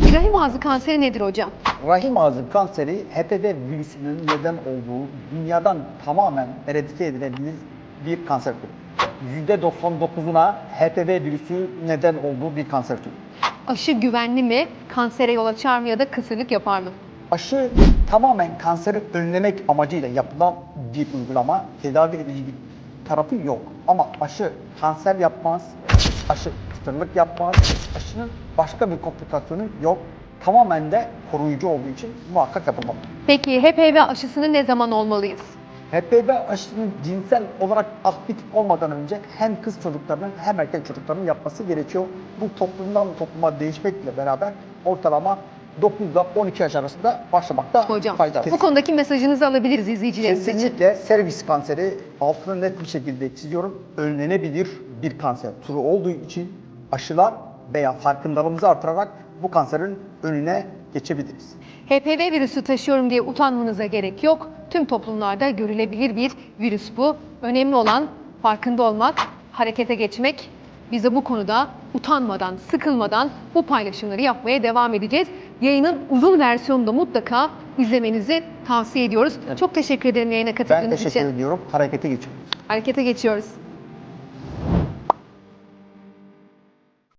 Peki rahim ağzı kanseri nedir hocam? Rahim ağzı kanseri HPV virüsünün neden olduğu dünyadan tamamen eradike edilebilir bir kanser türü. %99'una HPV virüsü neden olduğu bir kanser türü. Aşı güvenli mi? Kansere yol açar mı ya da kısırlık yapar mı? Aşı tamamen kanseri önlemek amacıyla yapılan bir uygulama. Tedavi edici tarafı yok. Ama aşı kanser yapmaz, aşı kısırlık yapmaz, aşının başka bir komplikasyonu yok. Tamamen de koruyucu olduğu için muhakkak yapılmalı. Peki HPV aşısını ne zaman olmalıyız? HPV aşısının cinsel olarak aktif olmadan önce hem kız çocuklarının hem erkek çocuklarının yapması gerekiyor. Bu toplumdan topluma değişmekle beraber ortalama 9 ile 12 yaş arasında başlamakta Hocam fayda var. bu konudaki mesajınızı alabiliriz izleyicilerimiz için. Kesinlikle servis kanseri altını net bir şekilde çiziyorum. Önlenebilir bir kanser türü olduğu için aşılar veya farkındalığımızı artırarak bu kanserin önüne geçebiliriz. HPV virüsü taşıyorum diye utanmanıza gerek yok. Tüm toplumlarda görülebilir bir virüs bu. Önemli olan farkında olmak, harekete geçmek. Biz de bu konuda utanmadan, sıkılmadan bu paylaşımları yapmaya devam edeceğiz. Yayının uzun versiyonunu da mutlaka izlemenizi tavsiye ediyoruz. Çok teşekkür ederim yayına Ben katıldığınız teşekkür için. ediyorum. Harekete geçiyoruz. Harekete geçiyoruz.